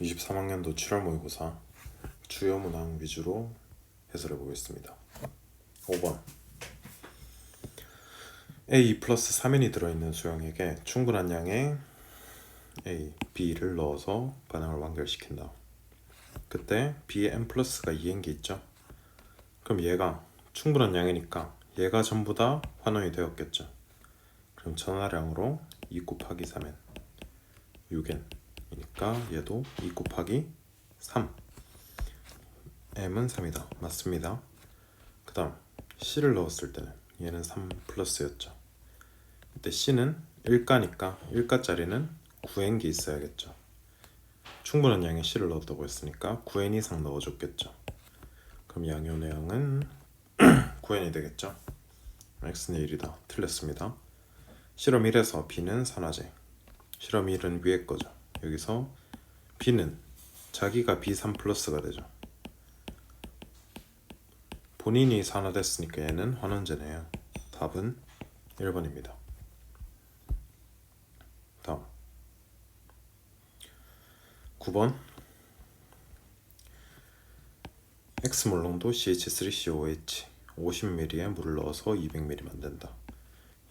23학년도 7월 모의고사 주요 문항 위주로 해설해 보겠습니다. 5번 A 플러스 3n이 들어있는 수형에게 충분한 양의 A, B를 넣어서 반응을 완결시킨다. 그때 B에 n 플러스가 2n 개 있죠? 그럼 얘가 충분한 양이니까 얘가 전부 다 환원이 되었겠죠. 그럼 전화량으로 2 곱하기 3n 6n이니까 얘도 2 곱하기 3 m은 3이다. 맞습니다. 그 다음 c를 넣었을 때는 얘는 3 플러스였죠. 이때 c는 1가니까 1가짜리는 9n기 있어야겠죠. 충분한 양의 c를 넣었다고 했으니까 9n 이상 넣어줬겠죠. 그럼 양현의 양은 9n이 되겠죠. x는 1이다. 틀렸습니다. 실험 1에서 b는 산화제. 실험 1은 위에 거죠. 여기서 b는 자기가 b3 플러스가 되죠. 본인이 산화됐으니까 얘는 환원제네요. 답은 1번입니다. 다음 9번 X 몰롱도 CH3COH 50ml에 물을 넣어서 200ml 만든다.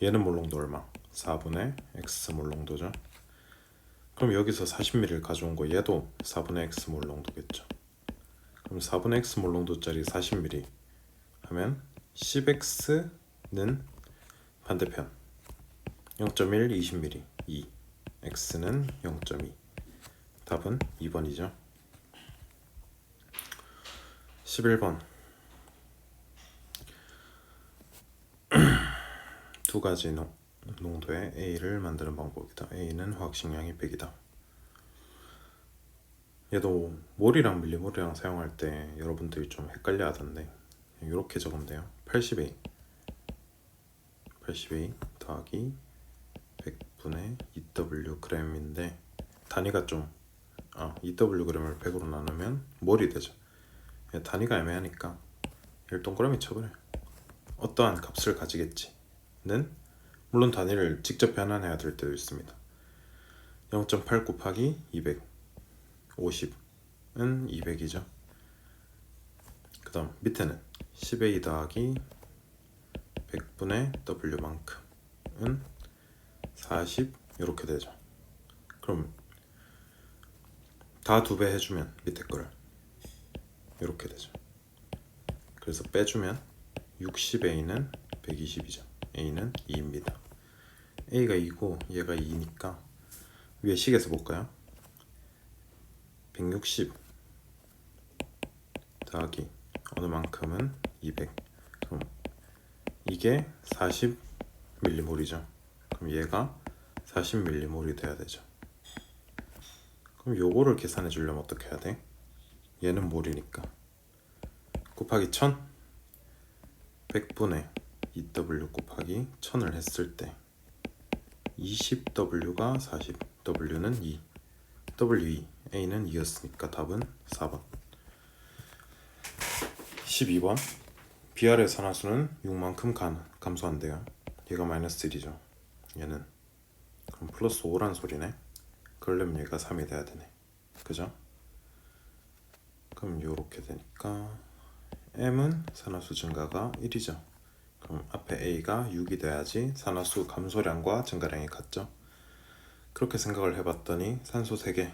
얘는 몰롱도 얼마? 4분의 X 몰롱도죠. 그럼 여기서 40ml를 가져온 거 얘도 4분의 X 몰롱도겠죠. 그럼 4분의 X 몰롱도짜리 40ml 하면 10X는 반대편 0.1 20ml 2 X는 0.2 답은 2번이죠. 11번. 두 가지 농, 농도의 A를 만드는 방법이다. A는 화학식량이 100이다. 얘도 몰이랑 밀리몰이랑 사용할 때 여러분들이 좀 헷갈려 하던데 이렇게 적으면 돼요. 80A 80A 더하기 100분의 2W g인데 단위가 좀 아, 2W g을 100으로 나누면 몰이 되죠. 얘 단위가 애매하니까 얘를 동그라미 쳐버려. 어떠한 값을 가지겠지는 물론 단위를 직접 변환해야 될 때도 있습니다. 0.8 곱하기 200 50은 200이죠. 그 다음 밑에는 10a 더하기 100분의 w만큼은 40 이렇게 되죠. 그럼 다 두 배 해주면 밑에 거를 이렇게 되죠. 그래서 빼주면 60a는 120이죠. a는 2입니다. A가 2고 얘가 2니까 위에 식에서 볼까요? 160 더하기 어느 만큼은 200 그럼 이게 40mm이죠. 그럼 얘가 40ml이 돼야 되죠. 그럼 요거를 계산해 주려면 어떻게 해야 돼? 얘는 몰이니까. 곱하기 1000 100분의 2w 곱하기 1000을 했을 때 20w가 40 w는 2 w2 a는 2였으니까 답은 4번. 12번. BR의 산화수는 6만큼 간, 감소한대요. 얘가 마이너스 1이죠. 얘는. 그럼 플러스 5란 소리네. 그러려면 얘가 3이 돼야 되네. 그죠? 그럼 요렇게 되니까 M은 산화수 증가가 1이죠 그럼 앞에 A가 6이 돼야지 산화수 감소량과 증가량이 같죠? 그렇게 생각을 해봤더니 산소 3개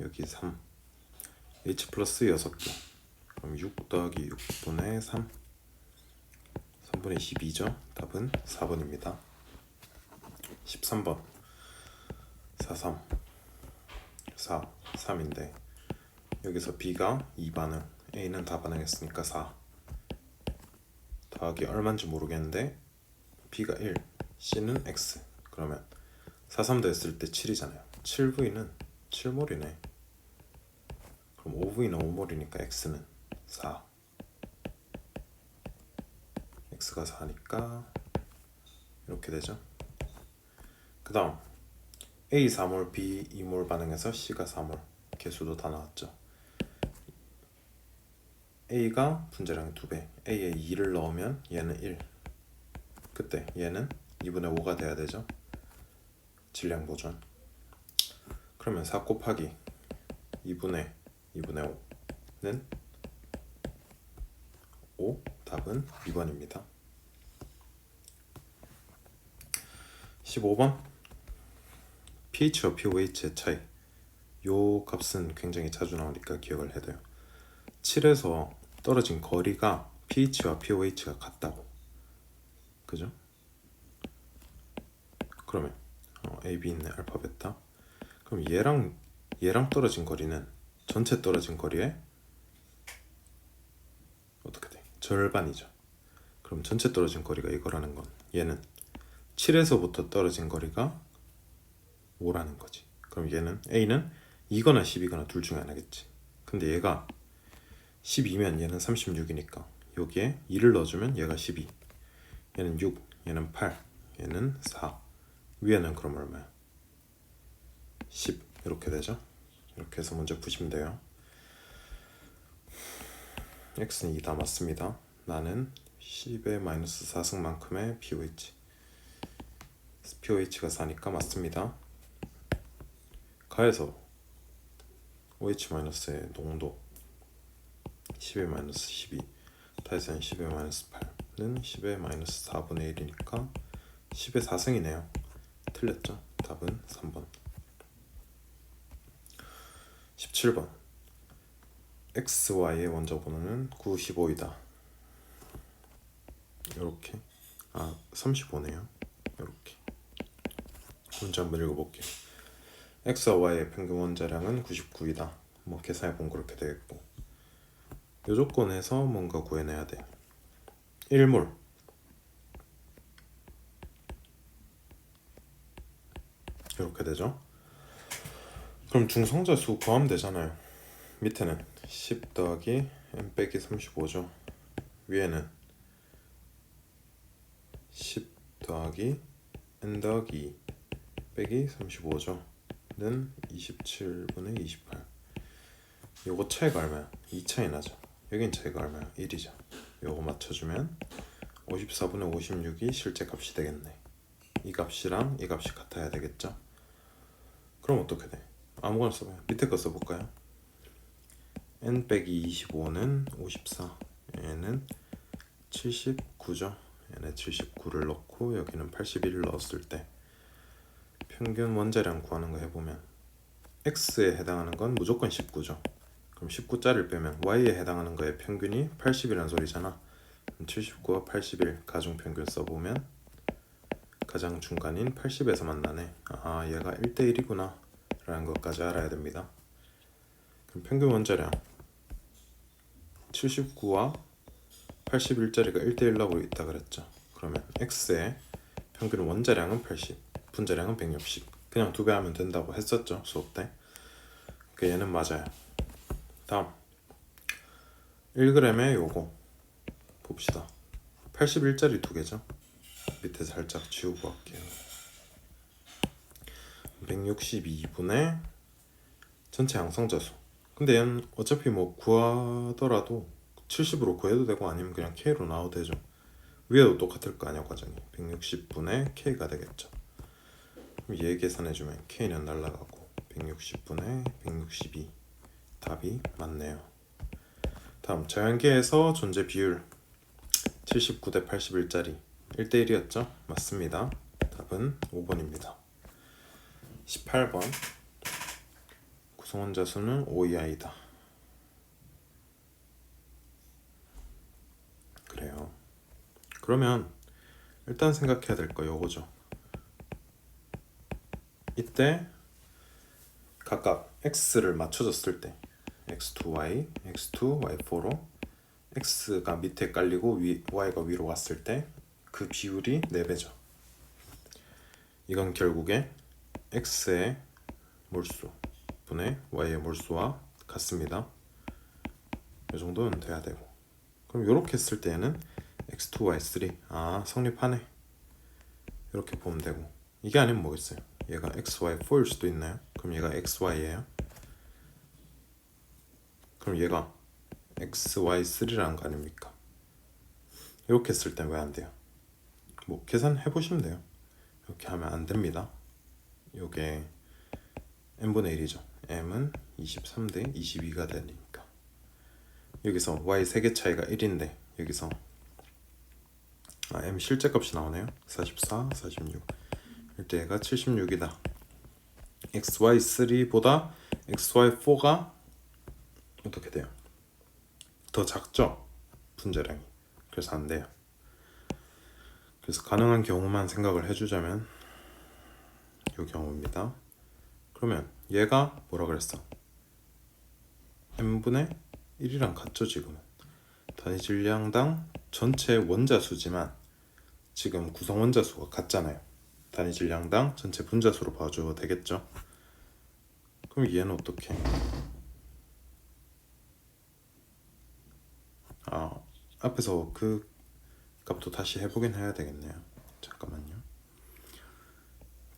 여기 3 H 플러스 6개. 그럼 6 더하기 6분의 3 3분의 12죠? 답은 4번입니다. 13번. 43 4 3인데 여기서 B가 2반응 A는 다 반응했으니까 4 더하기 얼마인지 모르겠는데 B가 1 C는 X. 그러면 4, 3 됐을 때 7이잖아요. 7V는 7몰이네. 그럼 5V는 5몰이니까 X는 4 X가 4니까 이렇게 되죠. 그 다음 A 4몰, B 2몰 반응해서 C가 4몰. 개수도 다 나왔죠 A가 분자량이 2배 A에 2를 넣으면 얘는 1 그때 얘는 2분의 5가 돼야 되죠? 질량 보존. 그러면 4 곱하기 2분의 2분의 5는 5 답은 2번입니다. 15번. pH와 pOH의 차이. 요 값은 굉장히 자주 나오니까 기억을 해야 돼요. 7에서 떨어진 거리가 pH와 pOH가 같다고 그죠? 그러면 어, A, B 있네 알파 베타 그럼 얘랑 얘랑 떨어진 거리는 전체 떨어진 거리의 어떻게 돼? 절반이죠 그럼 전체 떨어진 거리가 이거라는 건 얘는 7에서부터 떨어진 거리가 5라는 거지. 그럼 얘는 A는 2거나 10이거나 둘 중에 하나겠지. 근데 얘가 12면 얘는 36이니까 여기에 2를 넣어주면 얘가 12. 얘는 6, 얘는 8, 얘는 4. 위에는 그럼 얼마야? 10 이렇게 되죠. 이렇게 해서 문제 푸시면 돼요. x는 2다 맞습니다. 나는 10의 마이너스 4승만큼의 pOH pOH가 4니까 맞습니다. 가에서 OH-의 농도 10의 마이너스 12 다에서는 10의 마이너스 8는 10의 마이너스 4분의 1이니까 10의 4승이네요. 틀렸죠? 답은 3번 17번 XY의 원자 번호는 95이다. 이렇게 아 35네요. 이렇게 문제 한번 읽어볼게요. x와 y의 평균 원자량은 99이다. 뭐 계산해 보면 그렇게 되겠고 이 조건에서 뭔가 구해내야 돼. 1몰 이렇게 되죠. 그럼 중성자수 구하면 되잖아요. 밑에는 10 더하기 n 빼기 35죠. 위에는 10 더하기 n 더하기 2 빼기 35죠. 는 27분의 28. 요거 차이가 얼마야? 2 차이 나죠. 여긴 차이가 얼마야? 1이죠. 요거 맞춰주면 54분의 56이 실제 값이 되겠네. 이 값이랑 이 값이 같아야 되겠죠. 그럼 어떻게 돼? 아무거나 써봐요. 밑에 거 써볼까요? n 빼기 25는 54. 얘는 79죠. 얘네 79를 넣고 여기는 81을 넣었을 때 평균 원자량 구하는 거 해보면 x에 해당하는 건 무조건 19죠. 그럼 19자를 빼면 y에 해당하는 거의 평균이 80이라는 소리잖아. 79와 81 가중 평균 써보면 가장 중간인 80에서 만나네. 아 얘가 1대1이구나 라는 것까지 알아야 됩니다. 그럼 평균 원자량 79와 81짜리가 1대1 라고 있다 그랬죠. 그러면 x의 평균 원자량은 80, 분자량은 160. 그냥 두 배 하면 된다고 했었죠 수업 때. 그 얘는 맞아요. 다음 1g의 요거 봅시다. 81짜리 두 개죠. 밑에 살짝 지우고 갈게요. 162분의 전체 양성자수. 근데 얘는 어차피 뭐 구하더라도 70으로 구해도 되고 아니면 그냥 K로 나와도 되죠. 위에도 똑같을 거 아니야 과정이. 160분의 K가 되겠죠. 그럼 얘 계산해주면 K는 날라가고 160분의 162 답이 맞네요. 다음 자연계에서 존재 비율 79 대 81짜리 1대1이었죠? 맞습니다. 답은 5번입니다. 18번 구성원자 수는 5 이하이다. 그래요. 그러면 일단 생각해야 될 거 요거죠. 이때 각각 x를 맞춰줬을 때 x2y, x2, y4로 x가 밑에 깔리고 위, y가 위로 왔을 때 그 비율이 4배죠. 이건 결국에 x의 몰수 분의 y의 몰수와 같습니다. 이 정도는 돼야 되고 그럼 이렇게 했을 때는 x2, y3 아 성립하네 이렇게 보면 되고 이게 아니면 뭐겠어요? 얘가 xy4일 수도 있나요? 그럼 얘가 xy예요. 그럼 얘가 xy3라는 거 아닙니까? 이렇게 했을 땐왜 안 돼요? 뭐 계산해 보시면 돼요. 이렇게 하면 안 됩니다. 요게 n분의 1이죠. m은 23대 22가 되니까 여기서 y 3개 차이가 1인데 여기서 아, m 실제 값이 나오네요 44, 46 이때 얘가 76이다 xy3보다 xy4가 어떻게 돼요? 더 작죠? 분자량이. 그래서 안 돼요. 그래서 가능한 경우만 생각을 해주자면 이 경우입니다. 그러면 얘가 뭐라 그랬어? n분의 1이랑 같죠 지금은? 단위 질량당 전체 원자 수지만 지금 구성 원자 수가 같잖아요. 단위 질량당 전체 분자 수로 봐줘도 되겠죠? 그럼 얘는 어떻게 아 앞에서 그 값도 다시 해보긴 해야 되겠네요. 잠깐만요.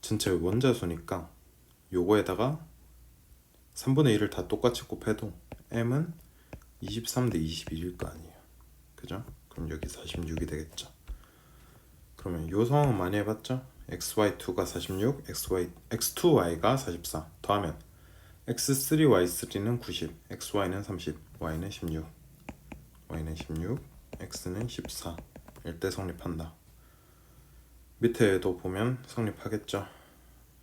전체 원자수니까 요거에다가 3분의 1을 다 똑같이 곱해도 m은 23대 21일 거 아니에요. 그죠? 그럼 여기 46이 되겠죠. 그러면 요 상황은 많이 해봤죠? xy2가 46, xy, x2y가 44 더하면 x3y3는 90, xy는 30, y는 16 y는 16, x는 14 일대 성립한다. 밑에도 보면 성립하겠죠?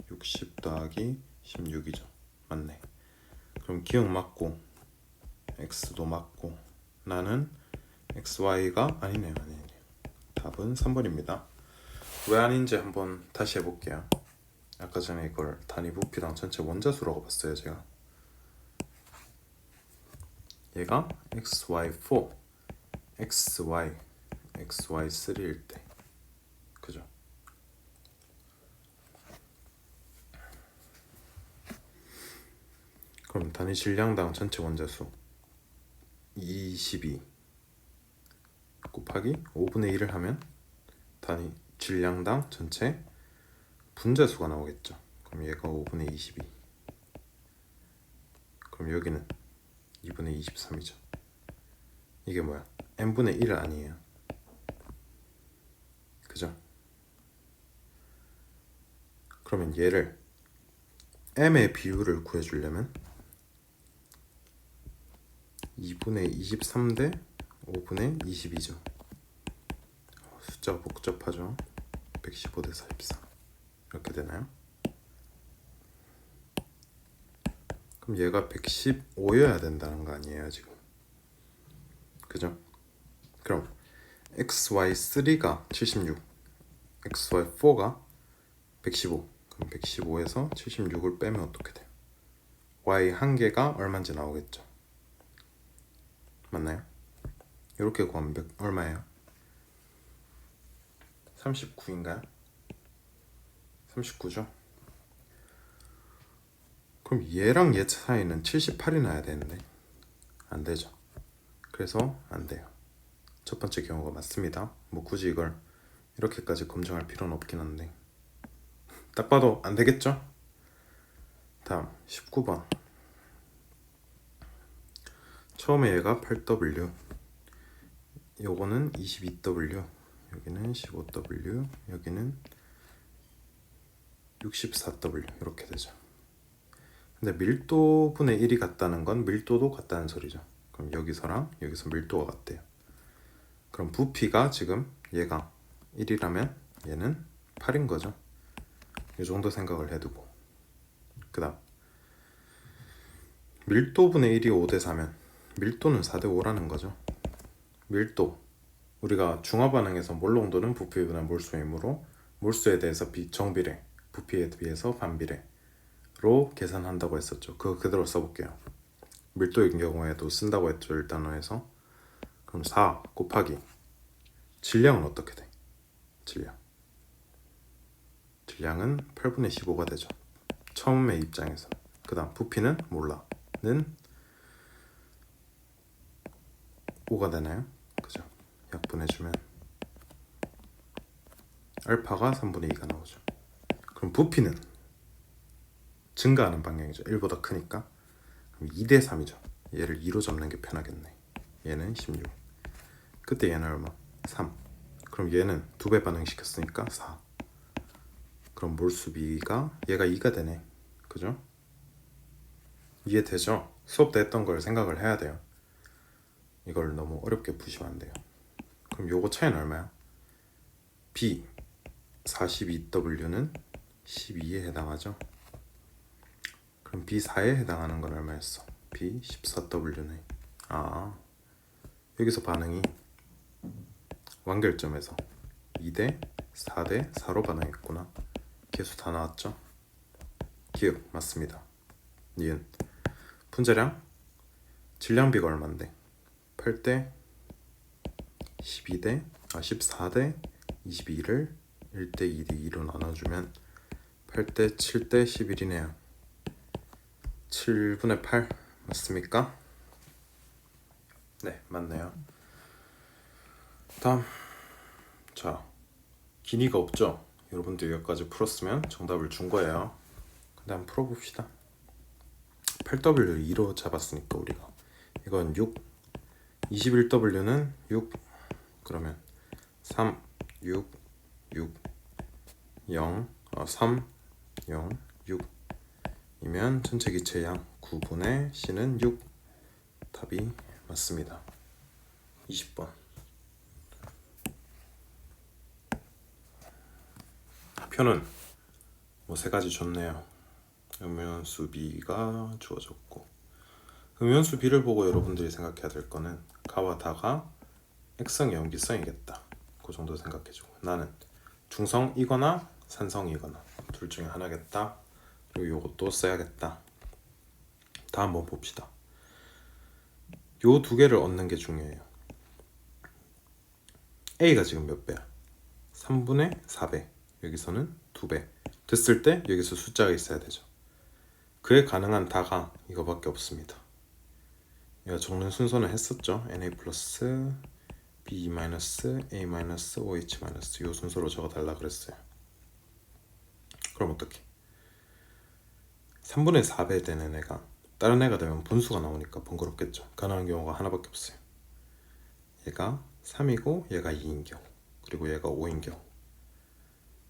60 더하기 16이죠. 맞네. 그럼 기억 맞고 x도 맞고 나는 xy가 아니네요. 아니네요 답은 3번입니다. 왜 아닌지 한번 다시 해볼게요. 아까 전에 이걸 단위 부피당 전체 원자수라고 봤어요 제가 얘가 xy4 xy xy3일 때 그죠 그럼 단위 질량당 전체 원자수 22 곱하기 5분의 1을 하면 단위 질량당 전체 분자수가 나오겠죠. 그럼 얘가 5분의 22. 그럼 여기는 2분의 23이죠. 이게 뭐야? n분의 1 아니에요. 그죠? 그러면 얘를 m의 비율을 구해주려면 2분의 23 대 5분의 22죠. 숫자가 복잡하죠. 115 대 44 이렇게 되나요? 그럼 얘가 115여야 된다는 거 아니에요 지금? 그죠? 그럼 xy3가 76, xy4가 115. 그럼 115에서 76을 빼면 어떻게 돼요? y 한 개가 얼마인지 나오겠죠? 맞나요? 이렇게 구하면 몇, 얼마예요? 39인가요? 39죠? 그럼 얘랑 얘 차이는 78이 나야 되는데 안 되죠. 그래서 안 돼요. 첫 번째 경우가 맞습니다. 뭐 굳이 이걸 이렇게까지 검증할 필요는 없긴 한데 딱 봐도 안 되겠죠? 다음 19번 처음에 얘가 8W 요거는 22W 여기는 15W 여기는 64W 이렇게 되죠 근데 밀도분의 1이 같다는 건 밀도도 같다는 소리죠. 그럼 여기서랑 여기서 밀도가 같대요. 그럼 부피가 지금 얘가 1이라면 얘는 8인 거죠. 이 정도 생각을 해두고. 그 다음 밀도분의 1이 5대 4면 밀도는 4대 5라는 거죠. 밀도. 우리가 중화 반응에서 몰 농도는 부피보다 몰수이므로 몰수에 대해서 비, 정비례 부피에 비해서 반비례 로 계산한다고 했었죠. 그거 그대로 써볼게요. 밀도인 경우에도 쓴다고 했죠 1단어에서. 그럼 4 곱하기 질량은 어떻게 돼? 질량. 질량은 8분의 15가 되죠. 처음의 입장에서. 그 다음 부피는 몰라. 는 5가 되나요? 그죠. 약분해주면 알파가 3분의 2가 나오죠. 그럼 부피는 증가하는 방향이죠 1보다 크니까 그럼 2대 3이죠 얘를 2로 잡는 게 편하겠네 얘는 16 그때 얘는 얼마? 3 그럼 얘는 두 배 반응시켰으니까 4 그럼 몰수비가 얘가 2가 되네 그죠? 이해되죠? 수업 때 했던 걸 생각을 해야 돼요. 이걸 너무 어렵게 푸시면 안 돼요. 그럼 요거 차이는 얼마야? B 42W는 12에 해당하죠. 그럼 B4에 해당하는 건 얼마였어? B14W는 아 여기서 반응이 완결점에서 2대 4대 4로 반응했구나. 개수 다 나왔죠? 기억 맞습니다. 니은 분자량 질량비가 얼마인데? 8대 12대 아 14대 22를 1대 2대 2로 나눠주면 8대 7대 11이네요. 7분의 8 맞습니까? 네 맞네요. 다음 자 기니가 없죠? 여러분들 여기까지 풀었으면 정답을 준 거예요. 근데 한번 풀어봅시다. 8W를 2로 잡았으니까 우리가 이건 6 21W는 6 그러면 3 6 6 0 어, 3 0 6 이면 전체 기체 양 9분의 C는 6 답이 맞습니다. 20번 표는 뭐 세 가지 줬네요. 음연수 B가 주어졌고 음연수 B를 보고 여러분들이 생각해야 될 거는 가와 다가 X성이 염기성이겠다. 그 정도 생각해주고 나는 중성이거나 산성이거나 둘 중에 하나겠다. 그리고 이것도 써야겠다. 다음 한번 봅시다. 요 두 개를 얻는 게 중요해요. A가 지금 몇 배야? 3분의 4배. 여기서는 2배. 됐을 때 여기서 숫자가 있어야 되죠. 그에 가능한 다가 이거밖에 없습니다. 이거 적는 순서는 했었죠. Na 플러스 B 마이너스 A 마이너스 OH 마이너스 이 순서로 적어달라 그랬어요. 그럼 어떻게? 3분의 4배 되는 애가 다른 애가 되면 분수가 나오니까 번거롭겠죠. 가능한 경우가 하나밖에 없어요. 얘가 3이고 얘가 2인 경우 그리고 얘가 5인 경우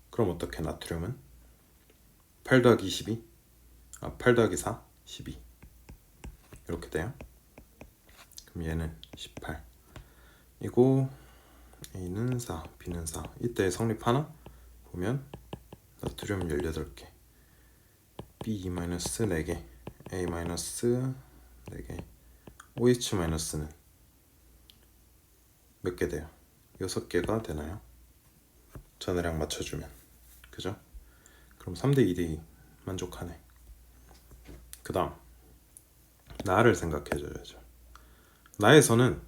그럼 어떻게 나트륨은 8 더하기 22 아, 8 더하기 4 12 이렇게 돼요. 그럼 얘는 18 이거 A는 4 B는 4 이때 성립하나? 보면 나트륨 18개 B 4개 A 4개 OH-는 몇 개 돼요? 6개가 되나요? 전해량 맞춰주면 그죠? 그럼 3대 2대2 만족하네 그 다음 나를 생각해줘야죠 나에서는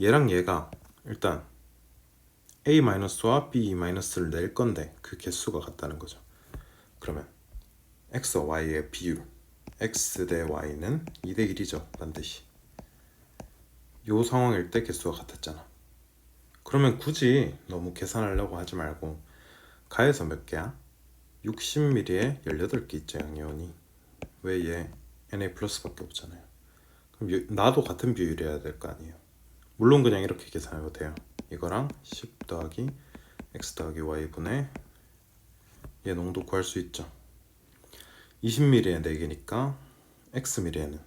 얘랑 얘가 일단 A-와 B-를 낼 건데 그 개수가 같다는 거죠 그러면 X와 Y의 비율 X 대 Y는 2 대 1이죠 반드시 요 상황일 때 개수가 같았잖아. 그러면 굳이 너무 계산하려고 하지 말고 가에서 몇 개야? 60ml에 18개 있죠 양이온이. 왜 얘 Na 플러스밖에 없잖아요. 그럼 요- 나도 같은 비율이어야 될 거 아니에요. 물론 그냥 이렇게 계산해도 돼요. 이거랑 10 더하기 x 더하기 y분의 얘 농도 구할 수 있죠 20ml에 4개니까 xml에는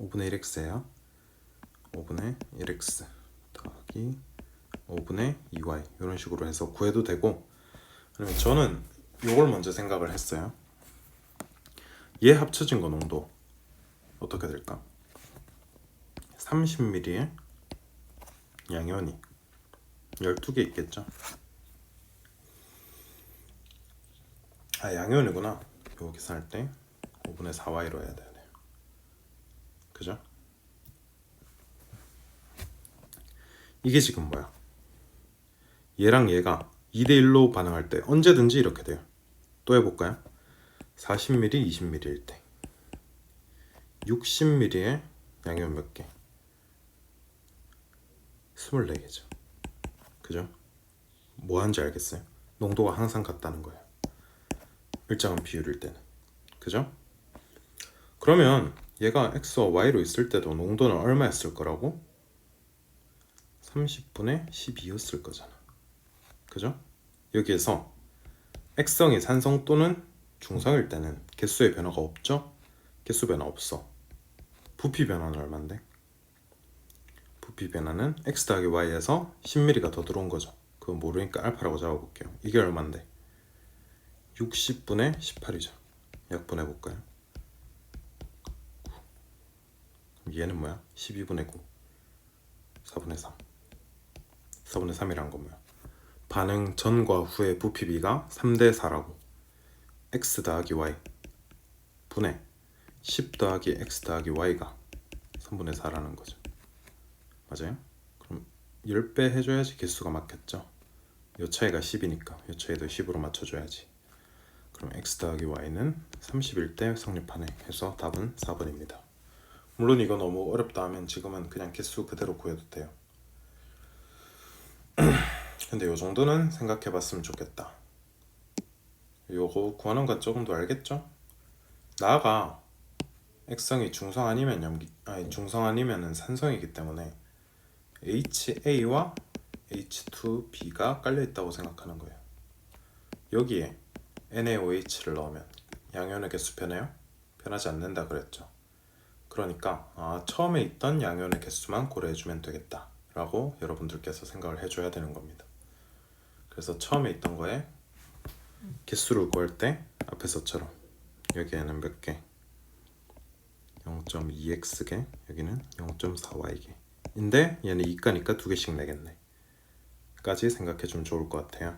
5분의 1x예요. 5분의 1x 더하기 5분의 2y 이런 식으로 해서 구해도 되고. 그러면 저는 이걸 먼저 생각을 했어요. 얘 합쳐진 거 농도 어떻게 될까? 30ml에 양현이 12개 있겠죠? 아 양현이구나 이거 계산할 때 5분의 4y로 해야 되네요 그죠? 이게 지금 뭐야 얘랑 얘가 2대1로 반응할 때 언제든지 이렇게 돼요 또 해볼까요? 40ml, 20ml일 때 60ml에 양현 몇 개? 24개죠. 그죠? 뭐 하는지 알겠어요? 농도가 항상 같다는 거예요. 일정한 비율일 때는. 그죠? 그러면 얘가 X와 Y로 있을 때도 농도는 얼마였을 거라고? 30분의 12였을 거잖아. 그죠? 여기에서 X성이 산성 또는 중성일 때는 개수의 변화가 없죠? 개수 변화 없어. 부피 변화는 얼마인데? 부피 변화는 x 더하기 y에서 10mm가 더 들어온 거죠. 그거 모르니까 알파라고 잡아볼게요. 이게 얼마인데? 60분의 18이죠. 약분해 볼까요? 얘는 뭐야? 12분의 9. 4분의 3. 4분의 3이란 건 뭐야? 반응 전과 후의 부피비가 3대 4라고. x 더하기 y 분의 10 더하기 x 더하기 y가 3분의 4라는 거죠. 맞아요? 그럼 10배 해줘야지 개수가 맞겠죠? 요 차이가 10이니까 요 차이도 10으로 맞춰줘야지. 그럼 x 더하기 y는 31대 성립하네 해서 답은 4번입니다. 물론 이거 너무 어렵다 하면 지금은 그냥 개수 그대로 구해도 돼요. 근데 요 정도는 생각해 봤으면 좋겠다. 요거 구하는 건 조금 더 알겠죠? 나가 액성이 중성 아니면 염기 아니 중성 아니면은 산성이기 때문에 HA와 H2B가 깔려 있다고 생각하는 거예요. 여기에 NaOH를 넣으면 양연의 개수 변해요? 변하지 않는다 그랬죠. 그러니까 아, 처음에 있던 양연의 개수만 고려해주면 되겠다 라고 여러분들께서 생각을 해줘야 되는 겁니다. 그래서 처음에 있던 거에 개수를 구할 때 앞에서처럼 여기에는 몇 개? 0.2x개 여기는 0.4y개 인데 얘는 이가니까 두 개씩 내겠네 까지 생각해 주면 좋을 것 같아요